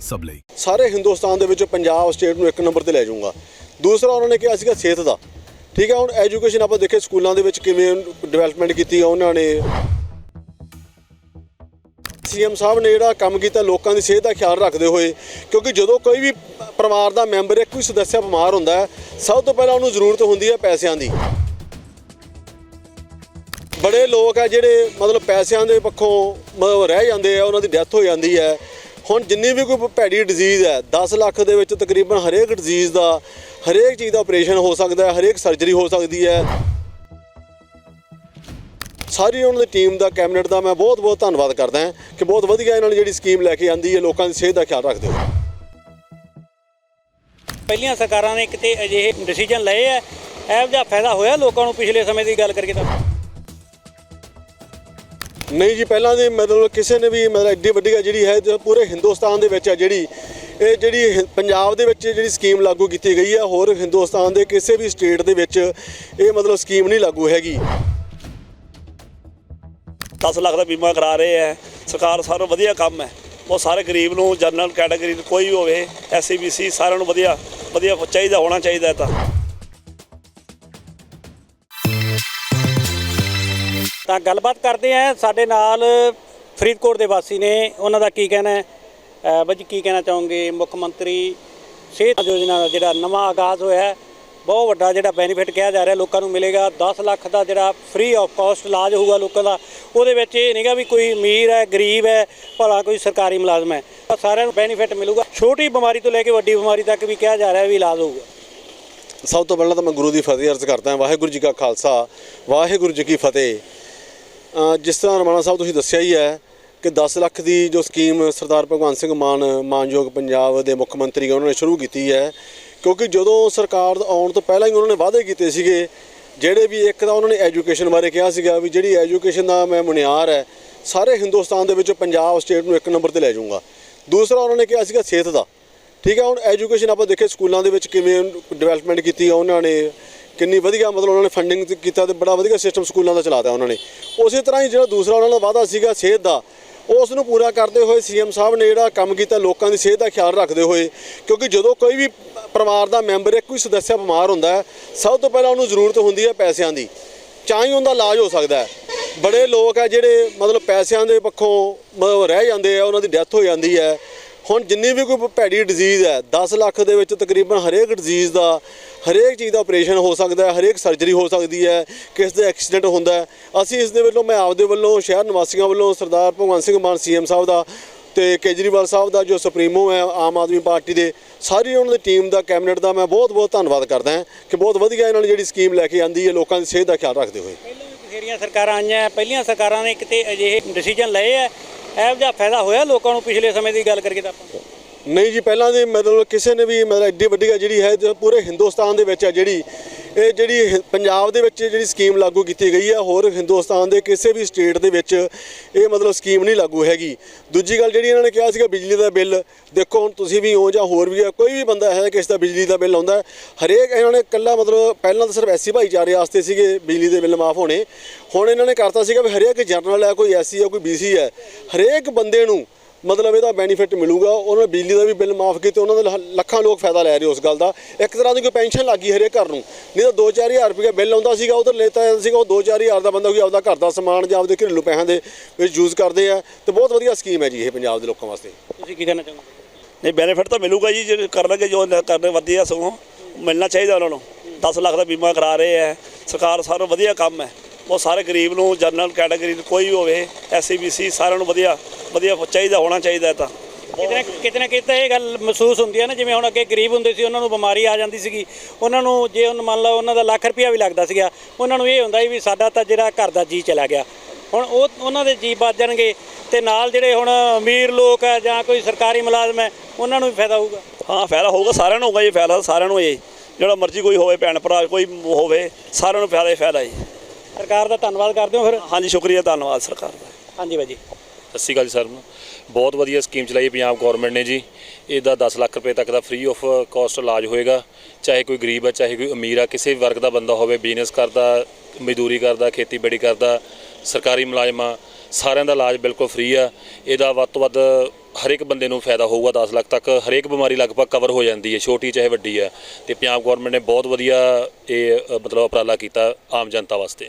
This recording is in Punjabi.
ਸਭ ਲਈ। ਸਾਰੇ ਹਿੰਦੁਸਤਾਨ ਦੇ ਵਿੱਚ ਪੰਜਾਬ ਸਟੇਟ ਨੂੰ ਇੱਕ ਨੰਬਰ ਤੇ ਲੈ ਜਾਊਂਗਾ। ਦੂਸਰਾ ਉਹਨਾਂ ਨੇ ਕਿਹਾ ਸੀਗਾ ਸਿਹਤ ਦਾ। ਠੀਕ ਹੈ, ਹੁਣ ਐਜੂਕੇਸ਼ਨ ਆਪਾਂ ਦੇਖੇ ਸਕੂਲਾਂ ਦੇ ਵਿੱਚ ਕਿਵੇਂ ਡਿਵੈਲਪਮੈਂਟ ਕੀਤੀ ਆ ਉਹਨਾਂ ਨੇ। ਸੀਐਮ ਸਾਹਿਬ ਨੇ ਜਿਹੜਾ ਕੰਮ ਕੀਤਾ, ਲੋਕਾਂ ਦੀ ਸਿਹਤ ਦਾ ਖਿਆਲ ਰੱਖਦੇ ਹੋਏ, ਕਿਉਂਕਿ ਜਦੋਂ ਕੋਈ ਵੀ ਪਰਿਵਾਰ ਦਾ ਮੈਂਬਰ ਇੱਕ ਵੀ ਸਦੱਸਿਆ ਬਿਮਾਰ ਹੁੰਦਾ ਹੈ, ਸਭ ਤੋਂ ਪਹਿਲਾਂ ਉਹਨੂੰ ਜ਼ਰੂਰਤ ਹੁੰਦੀ ਹੈ ਪੈਸਿਆਂ ਦੀ। ਬੜੇ ਲੋਕ ਆ ਜਿਹੜੇ ਮਤਲਬ ਪੈਸਿਆਂ ਦੇ ਪੱਖੋਂ ਮਤਲਬ ਰਹਿ ਜਾਂਦੇ ਆ, ਉਹਨਾਂ ਦੀ ਡੈਥ ਹੋ ਜਾਂਦੀ ਹੈ। ਹੁਣ ਜਿੰਨੀ ਵੀ ਕੋਈ ਭੈੜੀ ਡਿਜ਼ੀਜ਼ ਹੈ 10 ਲੱਖ ਦੇ ਵਿੱਚ ਤਕਰੀਬਨ ਹਰੇਕ ਡਿਜ਼ੀਜ਼ ਦਾ, ਹਰੇਕ ਚੀਜ਼ ਦਾ ਆਪਰੇਸ਼ਨ ਹੋ ਸਕਦਾ ਹੈ, ਹਰੇਕ ਸਰਜਰੀ ਹੋ ਸਕਦੀ ਹੈ। ਸਾਰੀ ਉਹਨਾਂ ਦੀ ਟੀਮ ਦਾ ਕੈਬਨਿਟ ਦਾ ਮੈਂ ਬਹੁਤ ਬਹੁਤ ਧੰਨਵਾਦ ਕਰਦਾ ਹਾਂ ਕਿ ਬਹੁਤ ਵਧੀਆ ਇਹਨਾਂ ਨੇ ਜਿਹੜੀ ਸਕੀਮ ਲੈ ਕੇ ਆਂਦੀ ਹੈ, ਲੋਕਾਂ ਦੀ ਸਿਹਤ ਦਾ ਖਿਆਲ ਰੱਖਦੇ ਹੋ ਪਹਿਲੀਆਂ ਸਰਕਾਰਾਂ ਨੇ ਕਿਤੇ ਅਜਿਹੇ ਡਿਸੀਜਨ ਲਏ ਆ ਇਹੋ ਜਿਹਾ ਫਾਇਦਾ ਹੋਇਆ ਲੋਕਾਂ ਨੂੰ ਪਿਛਲੇ ਸਮੇਂ ਦੀ ਗੱਲ ਕਰੀਏ ਤਾਂ? ਨਹੀਂ ਜੀ, ਪਹਿਲਾਂ ਦੀ ਮਤਲਬ ਕਿਸੇ ਨੇ ਵੀ ਮਤਲਬ ਐਡੀ ਵੱਡੀ ਆ ਜਿਹੜੀ ਹੈ ਪੂਰੇ ਹਿੰਦੁਸਤਾਨ ਦੇ ਵਿੱਚ ਹੈ ਜਿਹੜੀ, ਇਹ ਜਿਹੜੀ ਹਿ- ਪੰਜਾਬ ਦੇ ਵਿੱਚ ਜਿਹੜੀ ਸਕੀਮ ਲਾਗੂ ਕੀਤੀ ਗਈ ਹੈ ਹੋਰ ਹਿੰਦੁਸਤਾਨ ਦੇ ਕਿਸੇ ਵੀ ਸਟੇਟ ਦੇ ਵਿੱਚ ਇਹ ਮਤਲਬ ਸਕੀਮ ਨਹੀਂ ਲਾਗੂ ਹੈਗੀ। 10 ਲੱਖ ਦਾ ਬੀਮਾ ਕਰਾ ਰਹੇ ਹੈ ਸਰਕਾਰ ਸਾਰਾ ਵਧੀਆ ਕੰਮ ਹੈ। ਉਹ ਸਾਰੇ ਗਰੀਬ ਨੂੰ, ਜਨਰਲ ਕੈਟਾਗਰੀ ਨੂੰ ਕੋਈ ਵੀ ਹੋਵੇ ਐਸਸੀਬੀਸੀ ਸਾਰਿਆਂ ਨੂੰ ਵਧੀਆ ਵਧੀਆ ਚਾਹੀਦਾ, ਹੋਣਾ ਚਾਹੀਦਾ ਹੈ ਤਾਂ। ਤਾਂ ਗੱਲਬਾਤ ਕਰਦੇ ਆ, ਸਾਡੇ ਨਾਲ ਫਰੀਦਕੋਟ ਦੇ ਵਾਸੀ ਨੇ। ਉਹਨਾਂ ਦਾ ਕੀ ਕਹਿਣਾ ਹੈ? ਬਾਜੀ ਕੀ ਕਹਿਣਾ ਚਾਹੋਗੇ? ਮੁੱਖ ਮੰਤਰੀ ਸਿਹਤ ਯੋਜਨਾ ਦਾ ਜਿਹੜਾ ਨਵਾਂ ਆਗਾਜ਼ ਹੋਇਆ ਹੈ, ਬਹੁਤ ਵੱਡਾ ਜਿਹੜਾ ਬੈਨੀਫਿਟ ਕਿਹਾ ਜਾ ਰਿਹਾ ਲੋਕਾਂ ਨੂੰ ਮਿਲੇਗਾ। 10 ਲੱਖ ਦਾ ਜਿਹੜਾ ਫ੍ਰੀ ਆਫ ਕਾਸਟ ਇਲਾਜ ਹੋਊਗਾ ਲੋਕਾਂ ਦਾ, ਉਹਦੇ ਵਿੱਚ ਇਹ ਨਹੀਂਗਾ ਵੀ ਕੋਈ ਅਮੀਰ ਹੈ, ਗਰੀਬ ਹੈ, ਭਲਾ ਕੋਈ ਸਰਕਾਰੀ ਮੁਲਾਜ਼ਮ ਹੈ। ਤਾਂ ਸਾਰਿਆਂ ਨੂੰ ਬੈਨੀਫਿਟ ਮਿਲੂਗਾ। ਛੋਟੀ ਬਿਮਾਰੀ ਤੋਂ ਲੈ ਕੇ ਵੱਡੀ ਬਿਮਾਰੀ ਤੱਕ ਵੀ ਕਿਹਾ ਜਾ ਰਿਹਾ ਵੀ ਇਲਾਜ ਹੋਊਗਾ। ਸਭ ਤੋਂ ਪਹਿਲਾਂ ਤਾਂ ਮੈਂ ਗੁਰੂ ਦੀ ਫਤਿਹ ਅਰਜ਼ ਕਰਦਾ ਹਾਂ। ਵਾਹਿਗੁਰੂ ਜੀ ਕਾ ਖਾਲਸਾ, ਵਾਹਿਗੁਰੂ ਜੀ ਕੀ ਫਤਿਹ। ਜਿਸ ਤਰ੍ਹਾਂ ਰਮਾਣਾ ਸਾਹਿਬ ਤੁਸੀਂ ਦੱਸਿਆ ਹੀ ਹੈ ਕਿ 10 ਲੱਖ ਦੀ ਜੋ ਸਕੀਮ ਸਰਦਾਰ ਭਗਵੰਤ ਸਿੰਘ ਮਾਨ, ਮਾਨਯੋਗ ਪੰਜਾਬ ਦੇ ਮੁੱਖ ਮੰਤਰੀ ਉਹਨਾਂ ਨੇ ਸ਼ੁਰੂ ਕੀਤੀ ਹੈ। ਕਿਉਂਕਿ ਜਦੋਂ ਸਰਕਾਰ ਆਉਣ ਤੋਂ ਪਹਿਲਾਂ ਹੀ ਉਹਨਾਂ ਨੇ ਵਾਅਦੇ ਕੀਤੇ ਸੀਗੇ, ਜਿਹੜੇ ਵੀ ਇੱਕ ਤਾਂ ਉਹਨਾਂ ਨੇ ਐਜੂਕੇਸ਼ਨ ਬਾਰੇ ਕਿਹਾ ਸੀਗਾ ਵੀ ਜਿਹੜੀ ਐਜੂਕੇਸ਼ਨ ਦਾ ਮੈਂ ਮੁਨਿਆਰ ਹੈ, ਸਾਰੇ ਹਿੰਦੁਸਤਾਨ ਦੇ ਵਿੱਚ ਪੰਜਾਬ ਸਟੇਟ ਨੂੰ ਇੱਕ ਨੰਬਰ ਤੇ ਲੈ ਜਾਊਂਗਾ। ਦੂਸਰਾ ਉਹਨਾਂ ਨੇ ਕਿਹਾ ਸੀਗਾ ਸਿਹਤ ਦਾ। ਠੀਕ ਹੈ, ਹੁਣ ਐਜੂਕੇਸ਼ਨ ਆਪਾਂ ਦੇਖੇ ਸਕੂਲਾਂ ਦੇ ਵਿੱਚ ਕਿਵੇਂ ਡਿਵੈਲਪਮੈਂਟ ਕੀਤੀ ਆ ਉਹਨਾਂ ਨੇ ਕਿੰਨੀ ਵਧੀਆ ਮਤਲਬ ਉਹਨਾਂ ਨੇ ਫੰਡਿੰਗ ਕੀਤਾ ਤੇ ਬੜਾ ਵਧੀਆ ਸਿਸਟਮ ਸਕੂਲਾਂ ਦਾ ਚਲਾਤਾ ਉਹਨਾਂ ਨੇ। ਉਸੇ ਤਰ੍ਹਾਂ ਹੀ ਜਿਹੜਾ ਦੂਸਰਾ ਉਹਨਾਂ ਦਾ ਵਾਅਦਾ ਸੀਗਾ ਸਿਹਤ ਦਾ, ਉਸ ਨੂੰ ਪੂਰਾ ਕਰਦੇ ਹੋਏ ਸੀਐਮ ਸਾਹਿਬ ਨੇ ਜਿਹੜਾ ਕੰਮ ਕੀਤਾ ਲੋਕਾਂ ਦੀ ਸਿਹਤ ਦਾ ਖਿਆਲ ਰੱਖਦੇ ਹੋਏ, ਕਿਉਂਕਿ ਜਦੋਂ ਕੋਈ ਵੀ ਪਰਿਵਾਰ ਦਾ ਮੈਂਬਰ ਇੱਕ ਵੀ ਸਦੱਸਿਆ ਬਿਮਾਰ ਹੁੰਦਾ ਹੈ, ਸਭ ਤੋਂ ਪਹਿਲਾਂ ਉਹਨੂੰ ਜ਼ਰੂਰਤ ਹੁੰਦੀ ਹੈ ਪੈਸਿਆਂ ਦੀ। ਚਾਹੇ ਹੀ ਉਹਦਾ ਇਲਾਜ ਹੋ ਸਕਦਾ ਹੈ। ਬੜੇ ਲੋਕ ਆ ਜਿਹੜੇ ਮਤਲਬ ਪੈਸਿਆਂ ਦੇ ਪੱਖੋਂ ਮਤਲਬ ਰਹਿ ਜਾਂਦੇ ਆ, ਉਹਨਾਂ ਦੀ ਡੈਥ ਹੋ ਜਾਂਦੀ ਹੈ। ਹੁਣ ਜਿੰਨੀ ਵੀ ਕੋਈ ਭੈੜੀ ਡਿਜ਼ੀਜ਼ ਹੈ 10 ਲੱਖ ਦੇ ਵਿੱਚ ਤਕਰੀਬਨ ਹਰੇਕ ਡਿਜ਼ੀਜ਼ ਦਾ, ਹਰੇਕ ਚੀਜ਼ ਦਾ ਆਪਰੇਸ਼ਨ ਹੋ ਸਕਦਾ ਹੈ, ਹਰੇਕ ਸਰਜਰੀ ਹੋ ਸਕਦੀ ਹੈ, ਕਿਸ ਦੇ ਐਕਸੀਡੈਂਟ ਹੁੰਦਾ ਹੈ। ਅਸੀਂ ਇਸ ਦੇ ਵੱਲੋਂ, ਮੈਂ ਆਪਦੇ ਵੱਲੋਂ, ਸ਼ਹਿਰ ਨਿਵਾਸੀਆਂ ਵੱਲੋਂ ਸਰਦਾਰ ਭਗਵੰਤ ਸਿੰਘ ਮਾਨ ਸੀਐਮ ਸਾਹਿਬ ਦਾ ਤੇ ਕੇਜਰੀਵਾਲ ਸਾਹਿਬ ਦਾ, ਜੋ ਸੁਪਰੀਮੋ ਹੈ, ਆਮ ਆਦਮੀ ਪਾਰਟੀ ਦੇ, ਸਾਰੀ ਉਹਨਾਂ ਦੀ ਟੀਮ ਦਾ ਕੈਬਨਿਟ ਦਾ ਮੈਂ ਬਹੁਤ ਬਹੁਤ ਧੰਨਵਾਦ ਕਰਦਾ ਹਾਂ ਕਿ ਬਹੁਤ ਵਧੀਆ ਇਹਨਾਂ ਨੇ ਜਿਹੜੀ ਸਕੀਮ ਲੈ ਕੇ ਆਂਦੀ ਹੈ, ਲੋਕਾਂ ਦੀ ਸਿਹਤ ਦਾ ਖਿਆਲ ਰੱਖਦੇ ਹੋਏ। ਪਹਿਲਾਂ ਵੀ ਬਥੇਰੀਆਂ ਸਰਕਾਰਾਂ ਆਈਆਂ, ਪਹਿਲੀਆਂ ਸਰਕਾਰਾਂ ਨੇ ਕਿਤੇ ਅਜਿਹੇ ਡਿਸੀਜਨ ਲਏ ਆ ਇਹੋ ਜਿਹਾ ਫਾਇਦਾ ਹੋਇਆ ਲੋਕਾਂ ਨੂੰ ਪਿਛਲੇ ਸਮੇਂ ਦੀ ਗੱਲ ਕਰੀਏ ਤਾਂ ਆਪਾਂ? ਨਹੀਂ ਜੀ, ਪਹਿਲਾਂ ਦੀ ਮਤਲਬ ਕਿਸੇ ਨੇ ਵੀ ਮਤਲਬ ਐਡੀ ਵੱਡੀ ਆ ਜਿਹੜੀ ਹੈ ਜੋ ਪੂਰੇ ਹਿੰਦੁਸਤਾਨ ਦੇ ਵਿੱਚ ਆ ਜਿਹੜੀ ਇਹ ਜਿਹੜੀ ਹਿ- ਪੰਜਾਬ ਦੇ ਵਿੱਚ ਜਿਹੜੀ ਸਕੀਮ ਲਾਗੂ ਕੀਤੀ ਗਈ ਹੈ, ਹੋਰ ਹਿੰਦੁਸਤਾਨ ਦੇ ਕਿਸੇ ਵੀ ਸਟੇਟ ਦੇ ਵਿੱਚ ਇਹ ਮਤਲਬ ਸਕੀਮ ਨਹੀਂ ਲਾਗੂ ਹੈਗੀ। ਦੂਜੀ ਗੱਲ ਜਿਹੜੀ ਇਹਨਾਂ ਨੇ ਕਿਹਾ ਸੀਗਾ ਬਿਜਲੀ ਦਾ ਬਿੱਲ, ਦੇਖੋ ਹੁਣ ਤੁਸੀਂ ਵੀ ਹੋ ਜਾਂ ਹੋਰ ਵੀ ਹੈ, ਕੋਈ ਵੀ ਬੰਦਾ ਹੈ ਕਿਸ ਦਾ ਬਿਜਲੀ ਦਾ ਬਿੱਲ ਆਉਂਦਾ ਹਰੇਕ ਇਹਨਾਂ ਨੇ ਇਕੱਲਾ ਮਤਲਬ ਪਹਿਲਾਂ ਤਾਂ ਸਿਰਫ ਐਸੀ ਭਾਈਚਾਰੇ ਵਾਸਤੇ ਸੀਗੇ ਬਿਜਲੀ ਦੇ ਬਿੱਲ ਮਾਫ ਹੋਣੇ। ਹੁਣ ਇਹਨਾਂ ਨੇ ਕਰਤਾ ਸੀਗਾ ਵੀ ਹਰੇਕ ਜਰਨਲ ਹੈ, ਕੋਈ ਐਸੀ ਹੈ, ਕੋਈ ਬੀਸੀ ਹੈ, ਹਰੇਕ ਬੰਦੇ ਨੂੰ ਮਤਲਬ ਇਹਦਾ ਬੈਨੀਫਿਟ ਮਿਲੂਗਾ ਉਹਨਾਂ ਨੇ ਬਿਜਲੀ ਦਾ ਵੀ ਬਿੱਲ ਮਾਫ ਕੀਤੇ ਉਹਨਾਂ ਦੇ ਲੱਖਾਂ ਲੋਕ ਫਾਇਦਾ ਲੈ ਰਹੇ ਉਸ ਗੱਲ ਦਾ। ਇੱਕ ਤਰ੍ਹਾਂ ਦੀ ਕੋਈ ਪੈਨਸ਼ਨ ਲੱਗੀ ਹਰੇਕ ਘਰ ਨੂੰ। ਨਹੀਂ ਤਾਂ 2-4000 ਰੁਪਏ ਬਿੱਲ ਆਉਂਦਾ ਸੀਗਾ ਤਾਂ ਲੈਤਾ ਜਾਂਦਾ ਸੀਗਾ ਉਹ 2-4000 ਦਾ ਬੰਦਾ ਕੋਈ ਆਪਦਾ ਘਰ ਦਾ ਸਮਾਨ ਜਾਂ ਆਪਦੇ ਘਰੇਲੂ ਪੈਸਿਆਂ ਦੇ ਵਿੱਚ ਯੂਜ਼ ਕਰਦੇ ਆ। ਤੇ ਬਹੁਤ ਵਧੀਆ ਸਕੀਮ ਹੈ ਜੀ ਇਹ ਪੰਜਾਬ ਦੇ ਲੋਕਾਂ ਵਾਸਤੇ। ਤੁਸੀਂ ਕੀ ਕਹਿਣਾ ਚਾਹੋਗੇ? ਨਹੀਂ ਬੈਨੀਫਿਟ ਤਾਂ ਮਿਲੂਗਾ ਜੀ ਜੇ ਕਰਨਗੇ ਜੋ ਕਰਨੇ ਵਧੀਆ ਸਗੋਂ ਮਿਲਣਾ ਚਾਹੀਦਾ ਉਹਨਾਂ ਨੂੰ। 10 ਲੱਖ ਦਾ ਬੀਮਾ ਕਰਾ ਰਹੇ ਹੈ ਸਰਕਾਰ ਸਾਰਾ ਵਧੀਆ ਕੰਮ ਹੈ। ਉਹ ਸਾਰੇ ਗਰੀਬ ਨੂੰ ਜਨਰਲ ਕੈਟਾਗਰੀ ਨੂੰ ਕੋਈ ਵੀ ਹੋਵੇ ਐਸਸੀਬੀਸੀ ਸਾਰਿਆਂ ਨੂੰ ਵਧੀਆ। ਵਧੀਆ ਚਾਹੀਦਾ ਹੋਣਾ ਚਾਹੀਦਾ ਤਾਂ। ਕਿਤੇ ਨਾ ਕਿਤੇ ਇਹ ਗੱਲ ਮਹਿਸੂਸ ਹੁੰਦੀ ਹੈ ਨਾ ਜਿਵੇਂ ਹੁਣ ਅੱਗੇ ਗਰੀਬ ਹੁੰਦੇ ਸੀ ਉਹਨਾਂ ਨੂੰ ਬਿਮਾਰੀ ਆ ਜਾਂਦੀ ਸੀਗੀ। ਉਹਨਾਂ ਨੂੰ ਜੇ ਉਹਨਾਂ ਮੰਨ ਲਓ ਉਹਨਾਂ ਦਾ ਲੱਖ ਰੁਪਇਆ ਵੀ ਲੱਗਦਾ ਸੀਗਾ ਉਹਨਾਂ ਨੂੰ ਇਹ ਹੁੰਦਾ ਸੀ ਵੀ ਸਾਡਾ ਤਾਂ ਜਿਹੜਾ ਘਰ ਦਾ ਜੀ ਚਲਾ ਗਿਆ। ਹੁਣ ਉਹ ਉਹਨਾਂ ਦੇ ਜੀਵ ਬਚ ਜਾਣਗੇ ਤੇ ਨਾਲ ਜਿਹੜੇ ਹੁਣ ਅਮੀਰ ਲੋਕ ਆ ਜਾਂ ਕੋਈ ਸਰਕਾਰੀ ਮੁਲਾਜ਼ਮ ਹੈ ਉਹਨਾਂ ਨੂੰ ਵੀ ਫਾਇਦਾ ਹੋਊਗਾ। ਹਾਂ ਫਾਇਦਾ ਹੋਊਗਾ ਸਾਰਿਆਂ ਨੂੰ ਹੋਊਗਾ ਜੀ ਫਾਇਦਾ ਸਾਰਿਆਂ ਨੂੰ ਜੀ ਜਿਹੜਾ ਮਰਜ਼ੀ ਕੋਈ ਹੋਵੇ ਭੈਣ ਭਰਾ ਕੋਈ ਹੋਵੇ ਸਾਰਿਆਂ ਨੂੰ ਫਾਇਦਾ ਹੀ ਫਾਇਦਾ ਜੀ। ਸਰਕਾਰ ਦਾ ਧੰਨਵਾਦ ਕਰਦੇ ਹੋ ਫਿਰ। ਹਾਂਜੀ ਸ਼ੁਕਰੀਆ ਧੰਨਵਾਦ ਸਰਕਾਰ ਦਾ। ਹਾਂਜੀ ਬਾਈ ਜੀ। ਸਤਿ ਸ਼੍ਰੀ ਅਕਾਲ ਜੀ ਸਰ ਨੂੰ। ਬਹੁਤ ਵਧੀਆ ਸਕੀਮ ਚਲਾਈ ਪੰਜਾਬ ਗਵਰਨਮੈਂਟ ਨੇ ਜੀ। ਇਹਦਾ 10 ਲੱਖ ਰੁਪਏ ਤੱਕ ਦਾ ਫ੍ਰੀ ਆਫ ਕਾਸਟ ਇਲਾਜ ਹੋਏਗਾ। ਚਾਹੇ ਕੋਈ ਗਰੀਬ ਆ, ਚਾਹੇ ਕੋਈ ਅਮੀਰ ਆ, ਕਿਸੇ ਵੀ ਵਰਗ ਦਾ ਬੰਦਾ ਹੋਵੇ ਬਿਜ਼ਨਸ ਕਰਦਾ, ਮਜ਼ਦੂਰੀ ਕਰਦਾ, ਖੇਤੀਬਾੜੀ ਕਰਦਾ, ਸਰਕਾਰੀ ਮੁਲਾਜ਼ਮਾਂ, ਸਾਰਿਆਂ ਦਾ ਇਲਾਜ ਬਿਲਕੁਲ ਫ੍ਰੀ ਆ। ਇਹਦਾ ਵੱਧ ਤੋਂ ਵੱਧ ਹਰੇਕ ਬੰਦੇ ਨੂੰ ਫਾਇਦਾ ਹੋਊਗਾ 10 ਲੱਖ ਤੱਕ। ਹਰੇਕ ਬਿਮਾਰੀ ਲਗਭਗ ਕਵਰ ਹੋ ਜਾਂਦੀ ਹੈ, ਛੋਟੀ ਚਾਹੇ ਵੱਡੀ ਆ। ਤੇ ਪੰਜਾਬ ਗਵਰਨਮੈਂਟ ਨੇ ਬਹੁਤ ਵਧੀਆ ਇਹ ਮਤਲਬ ਉਪਰਾਲਾ ਕੀਤਾ ਆਮ ਜਨਤਾ ਵਾਸਤੇ।